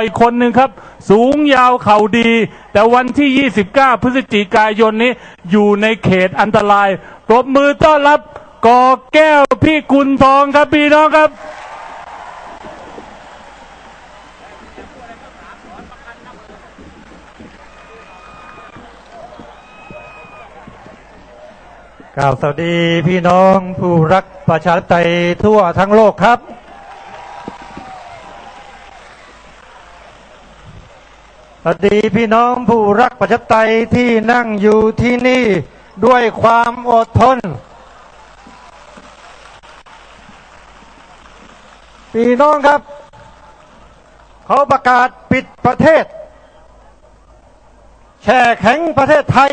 อีกคนหนึ่งครับ สูงยาวเข่าดี แต่วันที่ 29 พฤศจิกายนนี้อยู่ในเขตอันตรายปรบมือต้อนรับกอแก้วพี่กุลทองครับพี่น้องครับกล่าวสวัสดีพี่น้องผู้รักประชาธิปไตยทั่วทั้งโลกครับ สวัสดีพี่น้องผู้รักประชาธิปไตยที่นั่งอยู่ที่นี่ด้วยความอดทน พี่น้องครับ เขาประกาศปิดประเทศ แช่แข็งประเทศไทย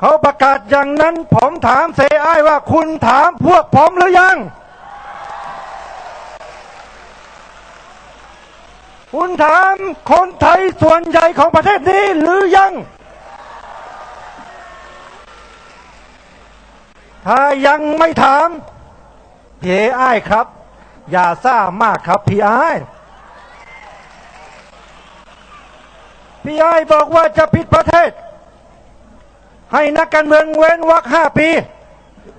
เขาประกาศอย่างนั้นผมถามเสไอ้ายว่าคุณถามพวกผมหรือยัง คุณถามคนไทยส่วนใหญ่ของประเทศนี้หรือยัง ถ้ายังไม่ถามพี่ไอ้ครับ อย่าซ่ามากครับพี่ไอ้พี่ไอ้บอกว่าจะปิดประเทศ ให้นักการเมืองเว้นวรรคห้าปี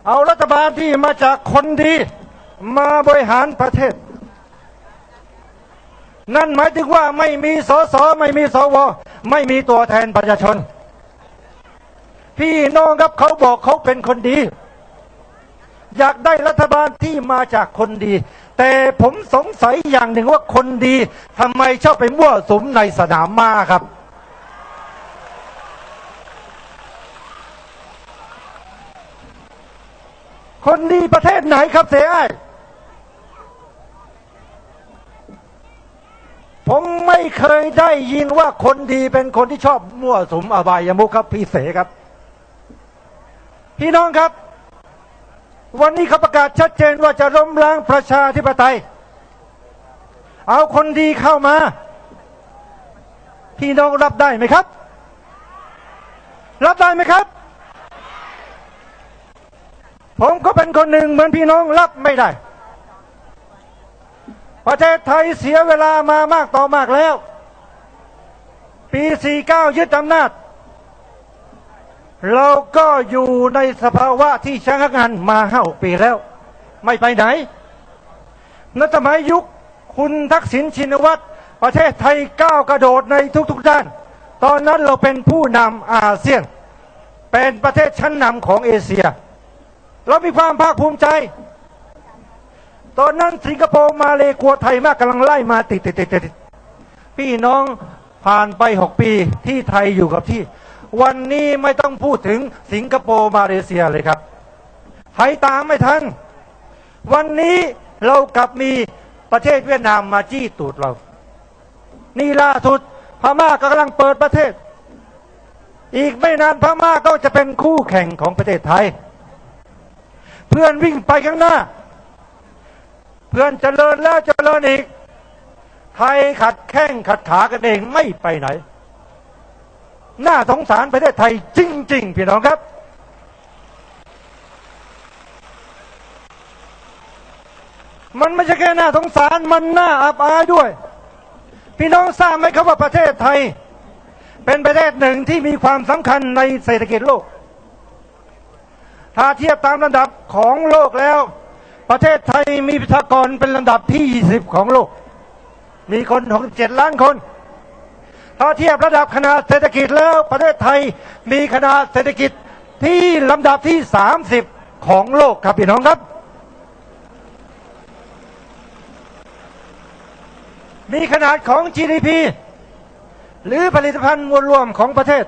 เอารัฐบาลที่มาจากคนดี มาบริหารประเทศ นั่นหมายถึงว่าไม่มีสสไม่มีสวไม่มีตัวแทนประชาชน พี่น้องครับเขาบอกเขาเป็นคนดี อยากได้รัฐบาลที่มาจากคนดี แต่ผมสงสัยอย่างหนึ่งว่าคนดีทำไมชอบไปมั่วสุมในสนามม้าครับ คนดีประเทศไหนครับเสียอ้าย ผมไม่เคยได้ยินว่าคนดีเป็นคนที่ชอบมั่วสุมอบายมุขครับ พี่เสครับ พี่น้องครับ วันนี้เขาประกาศชัดเจนว่าจะล้มล้างประชาธิปไตย เอาคนดีเข้ามา พี่น้องรับได้ไหมครับ รับได้ไหมครับ ผมก็เป็นคนหนึ่งเหมือนพี่น้องรับไม่ได้ ประเทศไทยเสียเวลามามากต่อมากแล้ว ปี 49 ยึดอำนาจ เราก็อยู่ในสภาวะที่ชะงักงันมาห้าปีแล้ว ไม่ไปไหนนัสมัยยุคคุณทักษิณชินวัตรประเทศไทยก้าวกระโดดในทุกๆด้าน ตอนนั้นเราเป็นผู้นำอาเซียน เป็นประเทศชั้นนำของเอเชีย เรามีความภาคภูมิใจ ตอนนั้นสิงคโปร์มาเลกลัวไทยมากกำลังไล่มาติดติดติดติดพี่น้องผ่านไปหกปีที่ไทยอยู่กับที่ วันนี้ไม่ต้องพูดถึงสิงคโปร์มาเลเซียเลยครับไทยตามไม่ทันวันนี้เรากลับมีประเทศเวียดนามมาจี้ตูดเรา นี่ล่าสุดพม่าก็กำลังเปิดประเทศ อีกไม่นานพม่าก็จะเป็นคู่แข่งของประเทศไทย เพื่อนวิ่งไปข้างหน้า เพื่อนเจริญแล้วเจริญอีก ไทยขัดแข้งขัดขากันเองไม่ไปไหน น่าสงสารประเทศไทยจริง ๆ พี่น้องครับ มันไม่ใช่แค่น่าสงสารมันน่าอับอายด้วย พี่น้องทราบไหมครับว่าประเทศไทย เป็นประเทศหนึ่งที่มีความสำคัญในเศรษฐกิจโลก ถ้าเทียบตามระดับของโลกแล้ว ประเทศไทยมีประชากรเป็นลำดับที่ 20 ของโลก มีคน 67 ล้านคน ถ้าเทียบระดับขนาดเศรษฐกิจแล้วประเทศไทยมีขนาดเศรษฐกิจที่ลำดับที่ 30 ของโลกครับพี่น้องครับ มีขนาดของ GDP หรือผลิตภัณฑ์มวลรวมของประเทศ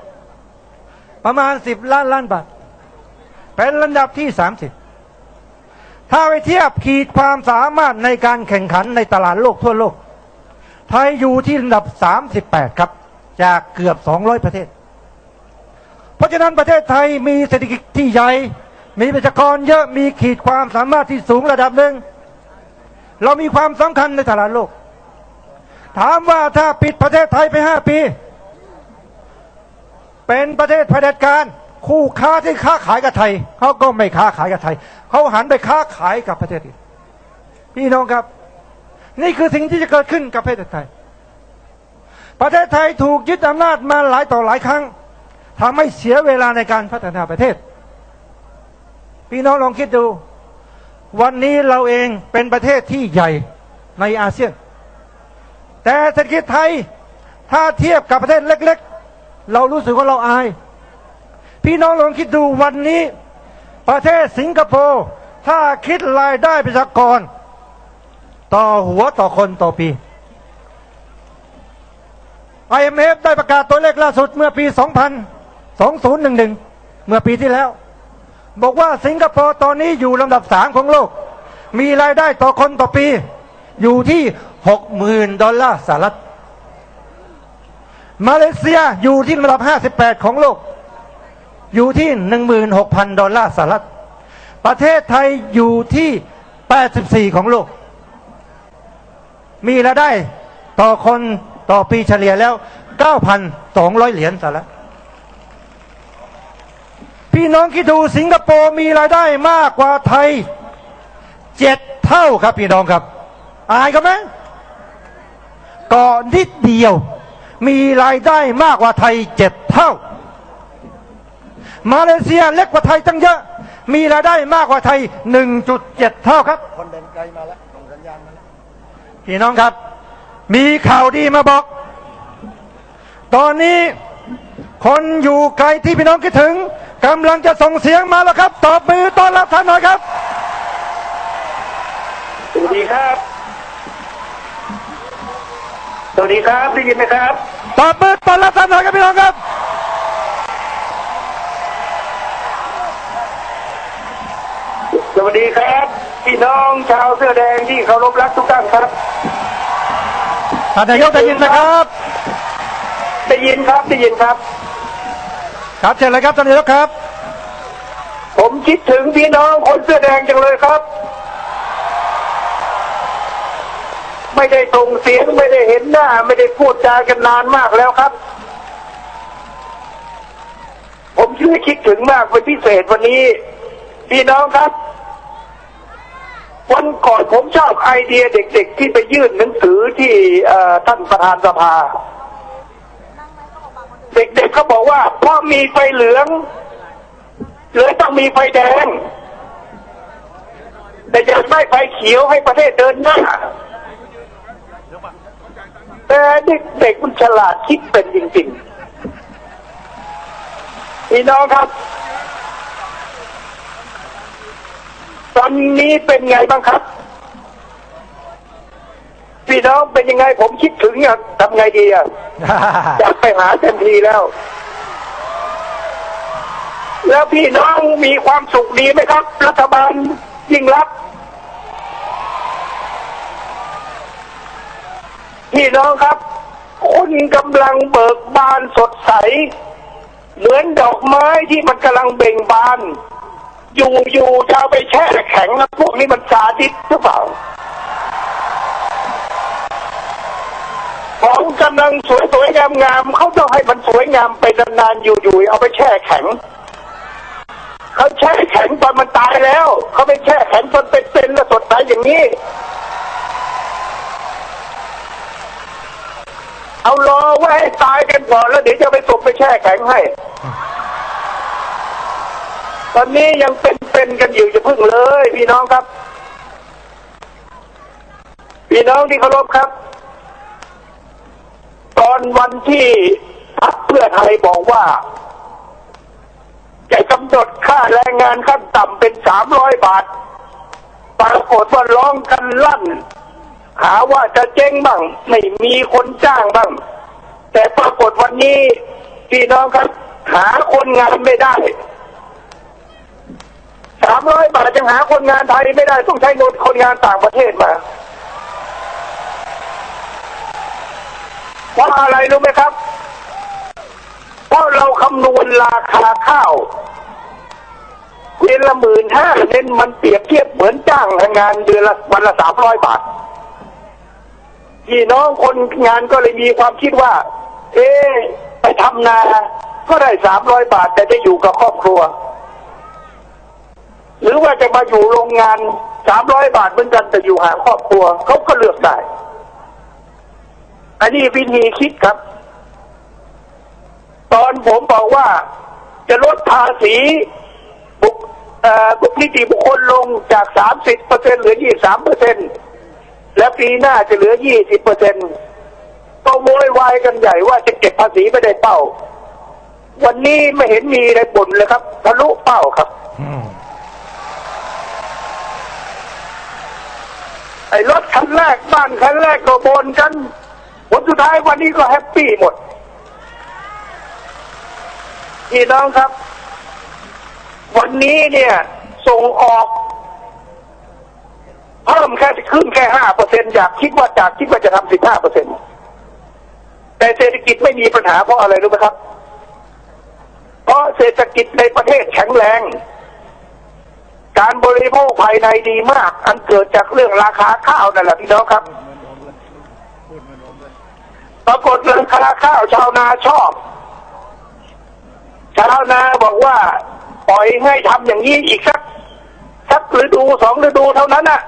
ประมาณ 10 ล้านล้านบาท เป็นลำดับที่ 30 ถ้าไปเทียบขีดความสามารถในการแข่งขันในตลาดโลกทั่วโลก ไทยอยู่ที่ลำดับ 38 ครับ จากเกือบ 200 ประเทศ เพราะฉะนั้นประเทศไทยมีเศรษฐกิจที่ใหญ่ มีประชากรเยอะ มีขีดความสามารถที่สูงระดับหนึ่ง เรามีความสำคัญในตลาดโลก ถามว่าถ้าปิดประเทศไทยไป 5 ปี เป็นประเทศเผด็จการ คู่ค้าที่ค้าขายกับไทยเขาก็ไม่ค้าขายกับไทยเขาหันไปค้าขายกับประเทศอื่นพี่น้องครับ นี่คือสิ่งที่จะเกิดขึ้นกับประเทศไทย ประเทศไทยถูกยึดอำนาจมาหลายต่อหลายครั้งทำให้เสียเวลาในการพัฒนาประเทศ พี่น้องลองคิดดู วันนี้เราเองเป็นประเทศที่ใหญ่ในอาเซียน แต่เศรษฐกิจไทยถ้าเทียบกับประเทศเล็ก ๆ เรารู้สึกว่าเราอาย พี่น้องลองคิดดูวันนี้ ประเทศสิงคโปร์ถ้าคิดรายได้ประชากร ต่อหัวต่อคนต่อปี IMF ได้ประกาศตัวเลขล่าสุดเมื่อปี 2000 2011 เมื่อปีที่แล้ว บอกว่าสิงคโปร์ตอนนี้อยู่ลำดับสามของโลก มีรายได้ต่อคนต่อปี อยู่ที่ 60,000 ดอลลาร์สหรัฐ มาเลเซียอยู่ที่ลำดับ 58 ของโลก อยู่ที่ 16,000 ดอลลาร์สหรัฐ ประเทศไทยอยู่ที่ 84 ของโลก มีรายได้ต่อคนต่อปีเฉลี่ยแล้ว 9,200 เหรียญสหรัฐ พี่น้องคิดดูสิงคโปร์มีรายได้มากกว่าไทยเจ็ดเท่าครับพี่น้องครับ อายกันไหมกาะนิดเดียว มีรายได้มากกว่าไทยเจ็ดเท่า มาเลเซียเล็กกว่าไทยตั้งเยอะ มีรายได้มากกว่าไทย 1.7 เท่าครับ คนเดินไกลมาแล้วส่งสัญญาณมาแล้วพี่น้องครับ มีข่าวดีมาบอก ตอนนี้คนอยู่ไกลที่พี่น้องคิดถึงกำลังจะส่งเสียงมาแล้วครับ ตอบมือต้อนรับท่านหน่อยครับสวัสดีครับ สวัสดีครับได้ยินไหมครับ ตอบมือต้อนรับท่านหน่อยครับพี่น้องครับ ส วัสดีครับ พี่น้องชาวเสื้อแดงที่เคารพรักทุกท่านครับท่านนายกได้ยินนะครับ ได้ยินครับได้ยินครับ ครับเชิญเลยครับท่านนายกครับ ผมคิดถึงพี่น้องคนเสื้อแดงจังเลยครับ ไม่ได้ส่งเสียงไม่ได้เห็นหน้า ไม่ได้พูดจากันนานมากแล้วครับ ผมชื่อคิดถึงมากเป็นพิเศษวันนี้ พี่น้องครับ วันก่อนผมชอบไอเดียเด็ก ๆ ที่ไปยื่นหนังสือที่ท่านประธานสภา เด็กๆเขาบอกว่าเพราะมีไฟเหลืองเลยต้องมีไฟแดง แต่อยากได้ไฟเขียวให้ประเทศเดินหน้าแต่เด็กๆมันฉลาดคิดเป็นจริงๆพี่น้องครับ ตอนนี้เป็นไงบ้างครับ พี่น้องเป็นยังไง ผมคิดถึงอะทำไงดีอะอยากไปหาเต็มทีแล้ว แล้วพี่น้องมีความสุขดีไหมครับ รัฐบาลยิ่งรักษณ์พี่น้องครับคุณกำลังเบิกบานสดใส เหมือนดอกไม้ที่มันกำลังเบ่งบาน อยู่อยู่จะเอาไปแช่แข็งนะพวกนี้มันสาธิตหรือเปล่าของกำลังสวยๆงามๆเขาต้องให้มันสวยงามไปนานๆอยู่ๆเอาไปแช่แข็งเขาแช่แข็งตอนมันตายแล้วเขาไม่แช่แข็งตอนเป็นๆแล้วสดใสอย่างนี้ เอารอไว้ให้ตายกันก่อนแล้วเดี๋ยวจะไปส่งไปแช่แข็งให้ ตอนนี้ยังเป็นๆกันอยู่จะพึ่งเลย พี่น้องครับ พี่น้องที่เคารพครับ ตอนวันที่พักเพื่อไทยบอกว่าจะกำหนดค่าแรงงานขั้นต่ำเป็นสามร้อยบาท ปรากฏว่าร้องกันลั่น หาว่าจะเจ๊งบ้าง ไม่มีคนจ้างบ้าง แต่ปรากฏวันนี้พี่น้องครับ หาคนงานไม่ได้ สามร้อยบาทยังหาคนงานไทยไม่ได้ต้องใช้นคนงานต่างประเทศมาเพราะอะไรรู้ไหมครับ เพราะเราคำนวณราคาข้าวเดือนละหมื่นห้าเน้นมันเปรียบเทียบเหมือนจ้างงานเดือนละวันละสามร้อยบาทพี่น้องคนงานก็เลยมีความคิดว่า เอ๊ไปทำนา ก็ได้สามร้อยบาท แต่จะอยู่กับครอบครัว หรือว่าจะมาอยู่โรงงานสามร้อยบาทเหมือนกันแต่อยู่หาครอบครัวเขาก็เลือกได้ อันนี้วิธีคิดครับ ตอนผมบอกว่าจะลดภาษีบุคบุคนิติบุคคลลงจากสามสิบเปอร์เซ็นเหลือยี่สามเปอร์เซ็นและปีหน้าจะเหลือยี่สิบเปอร์เซ็นก็โวยวายกันใหญ่ว่าจะเก็บภาษีไม่ได้เป้า วันนี้ไม่เห็นมีอะไรบ่นเลยครับ ทะลุเป้าครับ ไอ้รถคันแรกบ้านคันแรกก็บนกันผลสุดท้ายวันนี้ก็แฮปปี้หมดพี่น้องครับ วันนี้เนี่ย ส่งออกเพิ่มแค่ขึ้นแค่ห้าเปอร์เซ็นต์จากคิดว่าจากคิดว่าจะทำสิบห้าเปอร์เซ็นต์แต่เศรษฐกิจไม่มีปัญหาเพราะอะไรรู้ไหมครับ เพราะเศรษฐกิจในประเทศแข็งแรง การบริโภคภายในดีมาก อันเกิดจากเรื่องราคาข้าวนั่นแหละพี่น้องครับ ปรากฏราคาข้าวชาวนาชอบ ชาวนาบอกว่า ปล่อยให้ทำอย่างนี้อีกสักสักฤดูสองฤดูเท่านั้นน่ะ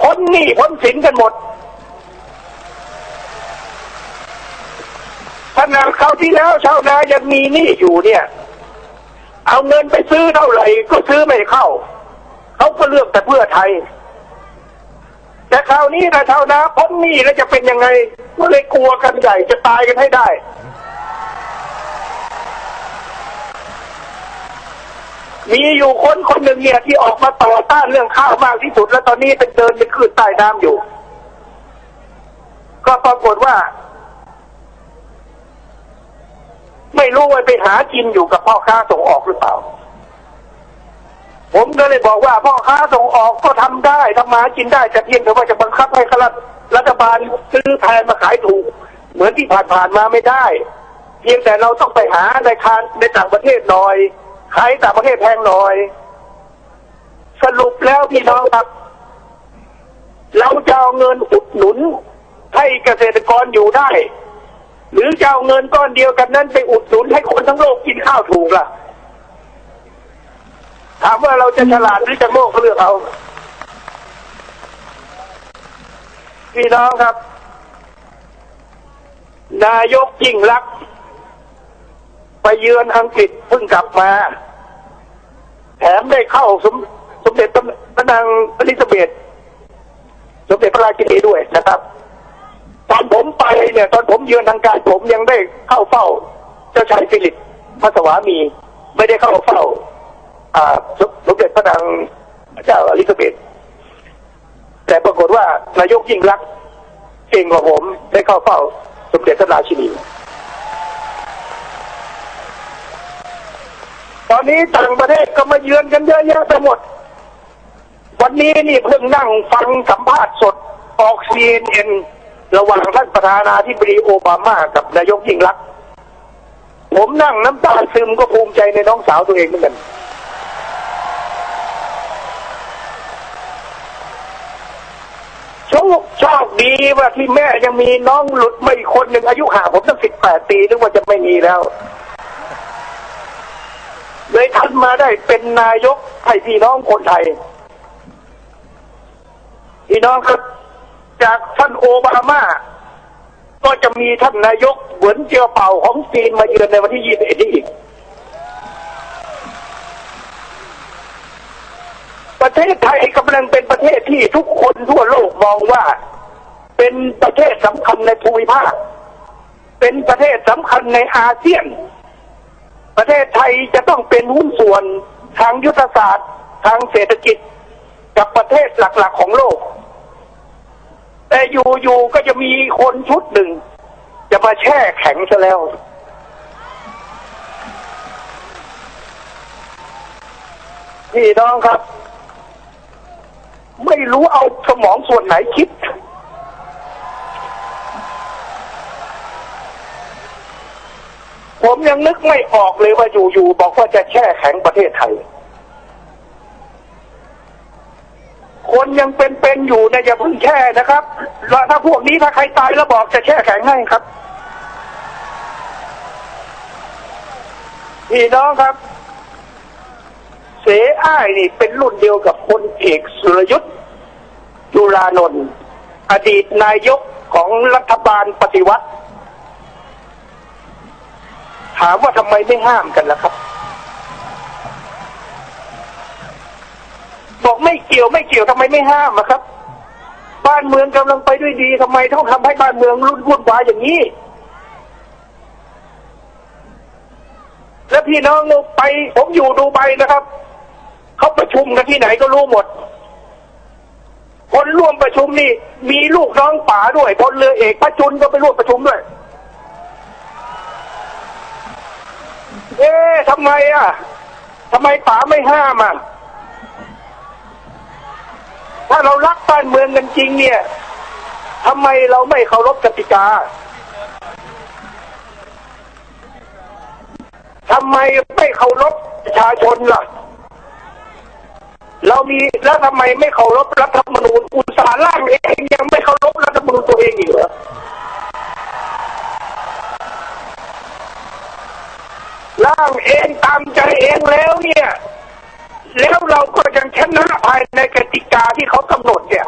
พ้นหนี้พ้นสินกันหมดขนาดเขาวที่แล้วชาวนายังมีหนี้อยู่เนี่ย เอาเงินไปซื้อเท่าไหร่ก็ซื้อไม่เข้า เขาก็เลือกแต่เพื่อไทย แต่คราวนี้นะชาวนาพ้นหนี้แล้วจะเป็นยังไงก็เลยกลัวกันใหญ่จะตายกันให้ได้ มีอยู่คนคนหนึ่งเนี่ยที่ออกมาต่อต้านเรื่องข้าวมากที่สุด แล้วตอนนี้เป็นเดินเป็นคืนใต้น้ำอยู่ ก็ปรากฏว่า ไม่รู้ว่าไปหากินอยู่กับพ่อค้าส่งออกหรือเปล่า ผมก็เลยบอกว่าพ่อค้าส่งออกก็ทำได้ทำมาหากินได้แต่เพียงแต่ว่าจะบังคับให้ขราชรัฐบาลซื้อแพงมาขายถูก เหมือนที่ผ่านๆมาไม่ได้ เพียงแต่เราต้องไปหาในคานในต่างประเทศหน่อยขายต่างประเทศแพงหน่อย สรุปแล้วพี่น้องครับ เราจะเอาเงินอุดหนุนให้เกษตรกรอยู่ได้ หรือจะเอาเงินก้อนเดียวกันนั้นไปอุดหนุนให้คนทั้งโลกกินข้าวถูกล่ะ ถามว่าเราจะฉลาดหรือจะโง่ก็เลือกเอาพี่น้องครับ นายกยิ่งรัก ไปเยือนอังกฤษเพิ่งกลับมา แถมได้เข้าสมสมเด็จพระนางอลิซาเบธสมเด็จพระราชินีด้วยนะครับตอนผมไปเนี่ยตอนผมเยือนทางการผมยังได้เข้าเฝ้า เจ้าชายฟิลิปพระสวามี ไม่ได้เข้าเฝ้า สมสมเด็จพระนางเจ้าอลิซาเบธแต่ปรากฏว่านายกยิ่งรักเก่งกว่าผมได้เข้าเฝ้าสมเด็จพระราชินีตอนนี้ต่างประเทศก็มาเยือนกันเยอะแยะไปหมด วันนี้นี่เพิ่งนั่งฟังสัมภาษณ์สดออกซีเอ็นระหว่างท่านประธานาธิบดีโอบามากับนายกยิ่งรัก ผมนั่งน้ำตาซึมก็ภูมิใจในน้องสาวตัวเองเหมือนกัน โชคดีว่าที่แม่ยังมีน้องหลุดไม่คนหนึ่งอายุห่างผมตั้งสิบแปดปีนึกว่าจะไม่มีแล้วเลยทันมาได้เป็นนายกให้พี่น้องคนไทย พี่น้องครับ จากท่านโอบามา ก็จะมีท่านนายกเหมือนเจียวเป่าของจีนมาเยือนในวันที่ยี่สิบเอ็ดนี้อีก ประเทศไทยกำลังเป็นประเทศที่ทุกคนทั่วโลกมองว่า เป็นประเทศสำคัญในภูมิภาค เป็นประเทศสำคัญในอาเซียน ประเทศไทยจะต้องเป็นหุ้นส่วนทางยุทธศาสตร์ ทางเศรษฐกิจกับประเทศหลักๆของโลก แต่อยู่ๆก็จะมีคนชุดหนึ่ง จะมาแช่แข็งซะแล้วพี่น้องครับ ไม่รู้เอาสมองส่วนไหนคิด ผมยังนึกไม่ออกเลยว่าอยู่ๆบอกว่าจะแช่แข็งประเทศไทย คนยังเป็นๆอยู่เนี่ยอย่าเพิ่งแช่นะครับ แล้วถ้าพวกนี้ถ้าใครตายแล้วบอกจะแช่แข็งให้ครับพี่น้องครับ อ้ายนี่เป็นรุ่นเดียวกับคนเอกสุรยุทธ์จุลานนท์อดีตนายกของรัฐบาลปฏิวัติ ถามว่าทำไมไม่ห้ามกันล่ะครับ บอกไม่เกี่ยวไม่เกี่ยวทำไมไม่ห้ามอะครับ บ้านเมืองกำลังไปด้วยดีทำไมต้องทำให้บ้านเมืองรุ่นวุ่นวายอย่างนี้แล้วพี่น้องไปผมอยู่ดูไปนะครับ เขาประชุมกันที่ไหนก็รู้หมด คนร่วมประชุมนี่ มีลูกน้องป๋าด้วยพลเรือเอกพระจุลก็ไปร่วมประชุมด้วย เอ๊ะทำไมอะทำไมป๋าไม่ห้ามอะถ้าเรารักบ้านเมืองกันจริงเนี่ยทำไมเราไม่เคารพกติกาทำไมไม่เคารพประชาชนล่ะ เรามีแล้วทำไมไม่เคารพรัฐธรรมนูญอุตสาห์ร่างเองยังไม่เคารพรัฐธรรมนูญตัวเองอีกเหรอร่างเองตามใจเองแล้วเนี่ย แล้วเราก็ยังชนะภายในกติกาที่เขากำหนดเนี่ย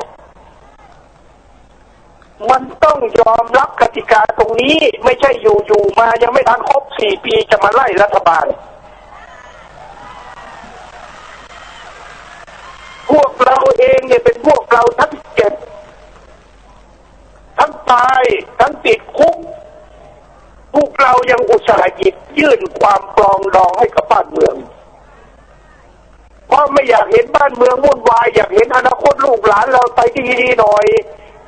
มันต้องยอมรับกติกาตรงนี้ไม่ใช่อยู่ๆมายังไม่ทันครบสี่ปีจะมาไล่รัฐบาล พวก เองเนี่ยเป็นพวกเราทั้งเจ็บ ทั้งตาย ทั้งติดคุก พวกเรายังอุตส่าห์หยิบยื่นความปลองดองให้กับบ้านเมือง เพราะไม่อยากเห็นบ้านเมืองวุ่นวาย อยากเห็นอนาคตลูกหลานเราไปที่ดีหน่อย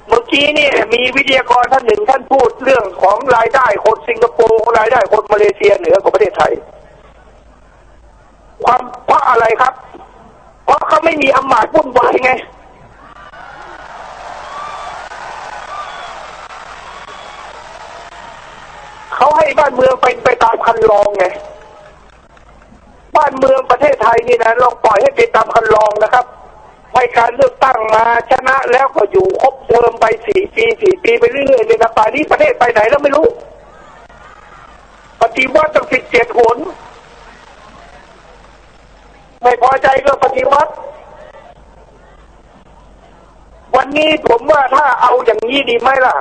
เมื่อกี้นี่มีวิทยากรท่านหนึ่งท่านพูดเรื่องของรายได้คนสิงคโปร์รายได้คนมาเลเซียเหนือกว่าประเทศไทย ความเพราะอะไรครับ ราะเขาไม่มีอำนาจวุ่นวายไงเขาให้บ้านเมืองเป็นไปตามคันลองไงบ้านเมืองประเทศไทยนี่นะเราปล่อยให้เป็นตามคันลองนะครับให้การเลือกตั้งมาชนะแล้วก็อยู่ครบเทอมไปสี่ปีสี่ปีไปเรื่อยๆเลยนะป่านนี้ประเทศไปไหนแล้วไม่รู้ ปฏิวัติตั้งสิบเจ็ดหน ไม่พอใจก็ปฏิวัติ วันนี้ผมว่าถ้าเอาอย่างนี้ดีไหมล่ะ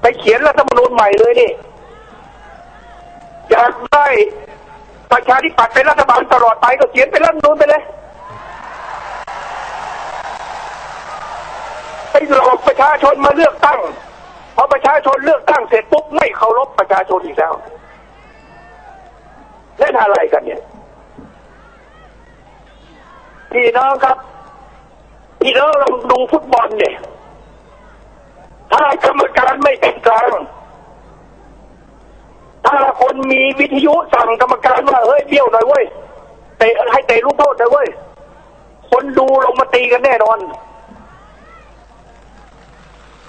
ไปเขียนรัฐธรรมนูญใหม่เลยนี่อยากได้ประชาธิปัตย์เป็นรัฐบาลตลอดไปก็เขียนเป็นรัฐธรรมนูญไปเลยไปหลอกประชาชนมาเลือกตั้งพอประชาชนเลือกตั้งเสร็จปุ๊บไม่เคารพประชาชนอีกแล้วเล่นอะไรกันเนี่ย พี่น้องครับพี่น้องลองดูฟุตบอลเนี่ยถ้ากรรมการไม่เป็นกลางถ้าคนมีวิทยุสั่งกรรมการว่าเฮ้ยเบี้ยวหน่อยเว้ยเตะให้เตะลูกโทษหน่อยเว้ยคนดูลงมาตีกันแน่นอน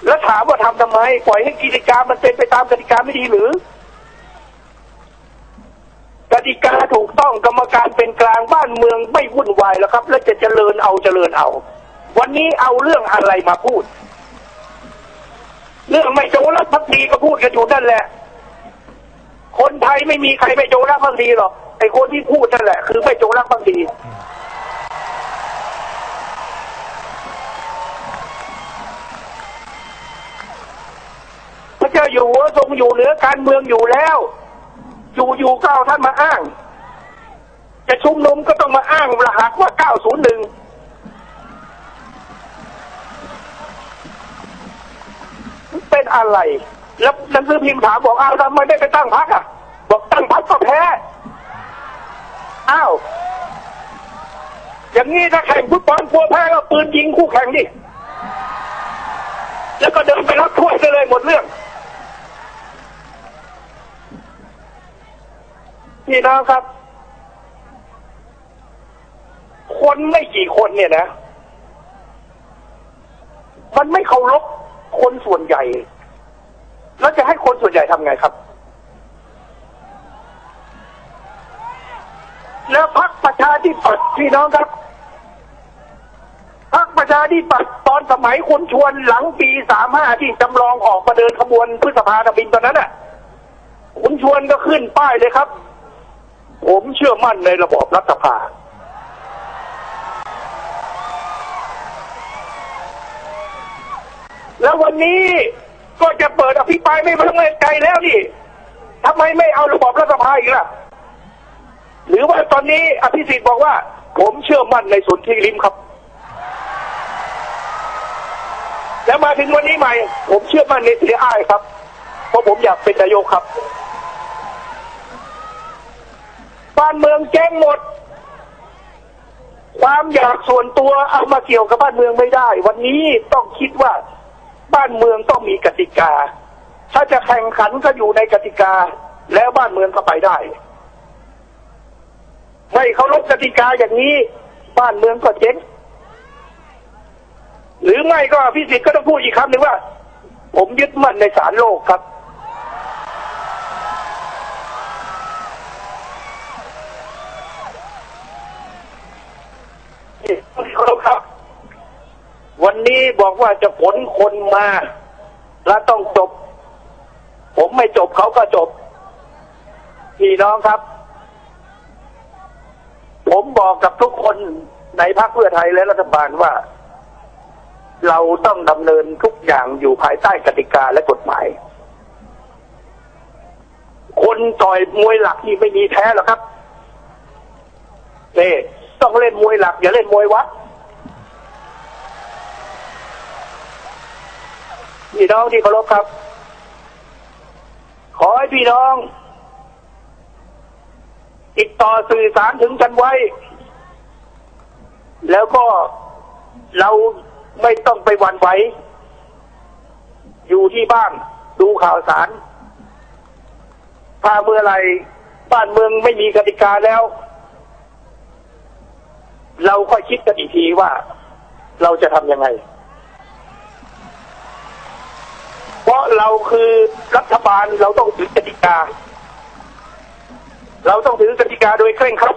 แล้วถามว่าทำทำไม ปล่อยให้กิจการมันเป็นไปตามกติกาไม่ดีหรือ ติกาถูกต้องกรรมการเป็นกลางบ้านเมืองไม่วุ่นวายแล้วครับ และจะเจริญเอาเจริญเอา วันนี้เอาเรื่องอะไรมาพูด เรื่องไม่โจรพักดีก็พูดกันอยู่นั่นแหละ คนไทยไม่มีใครไม่โจรพักดีหรอกไอ้คนที่พูดนั่นแหละ คือไม่โจรพักดีพระเจ้าอยู่หัวทรงอยู่เหนือการเมืองอยู่แล้ว อยู่อยู่ก็เอาท่านมาอ้าง จะชุมนุมก็ต้องมาอ้างรหัสว่า 901 เป็นอะไร แล้วหนังสือพิมพ์ถามบอกอ้าวทำไมไม่ไปตั้งพักอะ บอกตั้งพักก็แพ้ อ้าว อย่างนี้ถ้าแข่งฟุตบอลกลัวแพ้ก็ปืนยิงคู่แข่งดิ แล้วก็เดินไปรับถ้วยได้เลยหมดเรื่อง พี่น้องครับ คนไม่กี่คนเนี่ยนะ มันไม่เคารพคนส่วนใหญ่ แล้วจะให้คนส่วนใหญ่ทำไงครับ แล้วพักประชาธิปัตย์พี่น้องครับพักประชาธิปัตย์ตอนสมัยคุณชวนหลังปีสามห้าที่จำลองออกมาเดินขบวนพฤษภาธบินตอนนั้นน่ะคุณชวนก็ขึ้นป้ายเลยครับ ผมเชื่อมั่นในระบอบรัฐสภา แล้ววันนี้ก็จะเปิดอภิปรายไม่ไว้วางใจแล้วนี่ทำไมไม่เอาระบอบรัฐสภาอีกล่ะ หรือว่าตอนนี้อภิสิทธิ์บอกว่า ผมเชื่อมั่นในสุนทรีริมครับ แล้วมาถึงวันนี้ใหม่ ผมเชื่อมั่นในเสียอ้ายครับ เพราะผมอยากเป็นนายกครับ บ้านเมืองแจ้งหมด ความอยากส่วนตัวเอามาเกี่ยวกับบ้านเมืองไม่ได้ วันนี้ต้องคิดว่าบ้านเมืองต้องมีกติกา ถ้าจะแข่งขันก็อยู่ในกติกา แล้วบ้านเมืองก็ไปได้ ไม่เคารพกติกาอย่างนี้ บ้านเมืองก็เจ๊งหรือไม่ก็พิสิทธิ์ก็ต้องพูดอีกคำหนึ่งว่า ผมยึดมั่นในศาลโลกครับ นี่ครับ วันนี้บอกว่าจะขนคนมา แล้วต้องจบ ผมไม่จบเขาก็จบ พี่น้องครับ ผมบอกกับทุกคนในพรรคเพื่อไทยและรัฐบาลว่า เราต้องดำเนินทุกอย่างอยู่ภายใต้กติกาและกฎหมาย คนต่อยมวยหลักนี่ไม่มีแท้หรอกครับเน่ ต้องเล่นมวยหลัก อย่าเล่นมวยวัดพี่น้องที่เคารพครับ ขอให้พี่น้อง ติดต่อสื่อสารถึงกันไว้ แล้วก็เราไม่ต้องไปหวั่นไหว อยู่ที่บ้านดูข่าวสาร ถ้าเมื่อไรบ้านเมืองไม่มีกติกาแล้ว เราก็คิดกันอีกทีว่าเราจะทำยังไง เพราะเราคือรัฐบาลเราต้องถือกติกา เราต้องถือกติกาโดยเคร่งครัด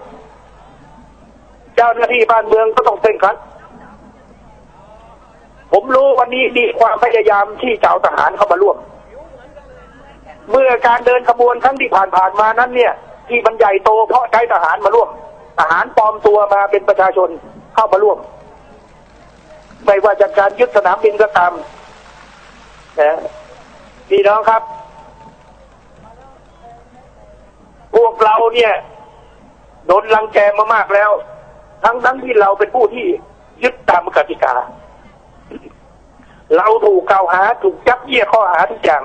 เจ้าหน้าที่บ้านเมืองก็ต้องเคร่งครัดผมรู้วันนี้มีความพยายามที่จะเอาทหารเข้ามาร่วม เมื่อการเดินขบวนครั้งที่ผ่านๆมานั้นเนี่ย ที่มันใหญ่โตเพราะใช้ทหารมาร่วม ทหารปลอมตัวมาเป็นประชาชนเข้ามาร่วม ไม่ว่าจากการยึดสนามบินก็ตามนะพี่น้องครับ พวกเราเนี่ยโดนลังแกมามากแล้ว ทั้งทั้งที่เราเป็นผู้ที่ยึดตามกติกา เราถูกกล่าวหาถูกจับเยี่ยข้อหาทุกอย่าง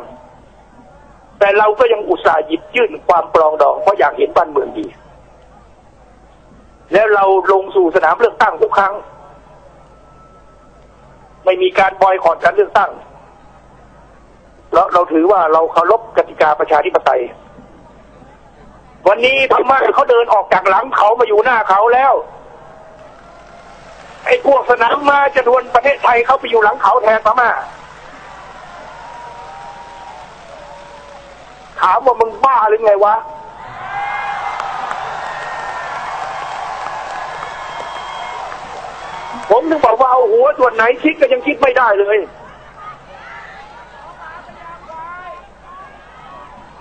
แต่เราก็ยังอุตส่าห์หยิบยื่นความปรองดองเพราะอยากเห็นบ้านเมืองดี แล้วเราลงสู่สนามเลือกตั้งทุกครั้ง ไม่มีการบอยคอรการเลือกตั้งแล้วเราถือว่าเราเคารพกติกาประชาธิปไตย วันนี้พม่าเขาเดินออกจากหลังเขามาอยู่หน้าเขาแล้ว ไอ้พวกสนามมาจะดวนประเทศไทยเขาไปอยู่หลังเขาแทนพม่าถามว่ามึงบ้าหรือไงวะ ผมถึงบอกว่าเอาหัวส่วนไหนคิดก็ยังคิดไม่ได้เลย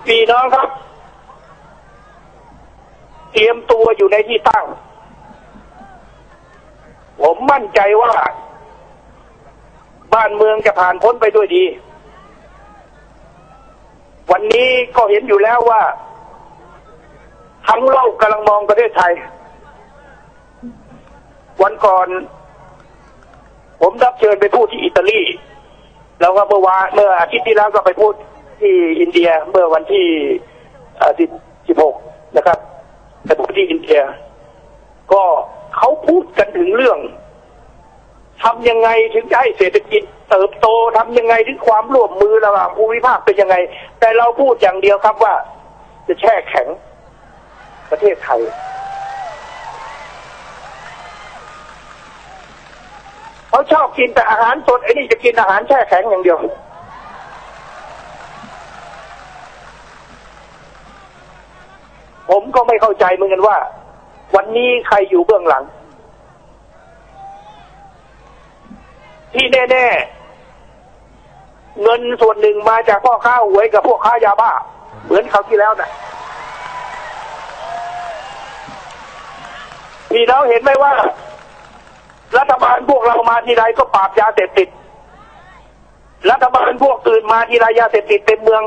พี่น้องครับ เตรียมตัวอยู่ในที่ตั้ง ผมมั่นใจว่า บ้านเมืองจะผ่านพ้นไปด้วยดี วันนี้ก็เห็นอยู่แล้วว่า ทั้งโลกกำลังมองประเทศไทย วันก่อน ผมรับเชิญไปพูดที่อิตาลี แล้วก็เมื่อวานเมื่ออาทิตย์ที่แล้วก็ไปพูดที่อินเดียเมื่อวันที่สิบสิบหกนะครับไปพูดที่อินเดีย ก็เขาพูดกันถึงเรื่องทำยังไงถึงจะให้เศรษฐกิจเติบโตทำยังไงถึงความร่วมมือระหว่างภูมิภาคเป็นยังไง แต่เราพูดอย่างเดียวครับว่า จะแช่แข็งประเทศไทย เขา ชอบกินแต่อาหารสดไอ้นี่จะกินอาหารแช่แข็งอย่างเดียว ผมก็ไม่เข้าใจเหมือนกันว่า วันนี้ใครอยู่เบื้องหลัง ที่แน่ ๆ เงินส่วนหนึ่งมาจากพ่อค้าหวยกับพวกค้ายาบ้า เหมือนเขาวที่แล้วนะ่ะพี่น้องเห็นไหมว่า รัฐบาลพวกเรามาทีไรก็ปราบยาเสพติด รัฐบาลพวกอื่นมาทีไรยาเสพติดเต็มเมือง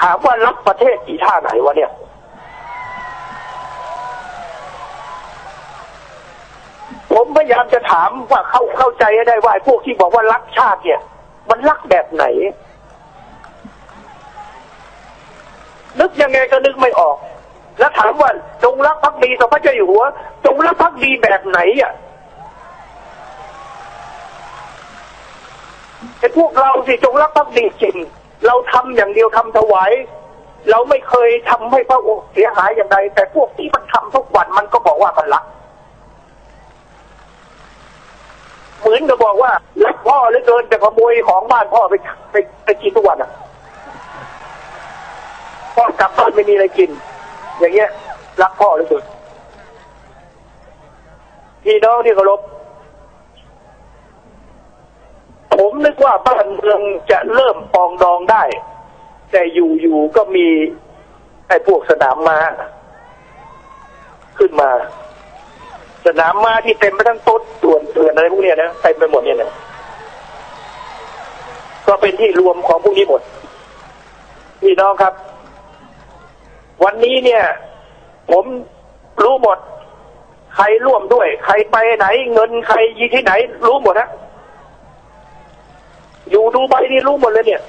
ถามว่ารับประเทศอีท่าไหนวะเนี่ย ผมพยายามจะถามว่าเข้าเข้าใจให้ได้ว่าพวกที่บอกว่ารักชาติเนี่ย มันรักแบบไหน ยังไงก็นึกไม่ออก แล้วถามว่าจงรักภักดีต่อพระเจ้าอยู่หัว จงรักภักดีแบบไหนอะไอ้พวกเราสิจงรักภักดีจริง เราทำอย่างเดียวทำถวายเราไม่เคยทำให้พระองค์เสียหายอย่างใดแต่พวกที่มันทำทุกวันมันก็บอกว่ามันรักเหมือนกับบอกว่ารักพ่อเหลือเกินแต่ขโมยของบ้านพ่อไปไปไปกินทุกวันอะ พ่อกลับบ้านไม่มีอะไรกิน อย่างเงี้ย รักพ่อเหลือเกินพี่น้องที่เคารพผมนึกว่าบ้านเมืองจะเริ่มปองดองได้ แต่อยู่ๆก็มีไอ้พวกสนามม้าขึ้นมา สนามม้าที่เต็มไปทั้งต้นส่วนเตือนอะไรพวกเนี้ยนะเต็มไปหมดเนี่ยนะก็เป็นที่รวมของพวกนี้หมดพี่น้องครับ วันนี้เนี่ย ผมรู้หมด ใครร่วมด้วย ใครไปไหน เงินใครยีที่ไหน รู้หมดฮะอยู่ดูใบนี่รู้หมดเลยเนี่ย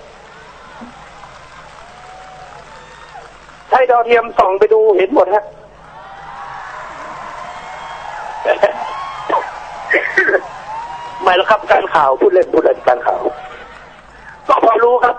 ใช้ดาวเทียมส่องไปดูเห็นหมดฮะไม่แล้วครับการข่าวพูดเล่นพูดเล่นการข่าวก็พอรู้ครับ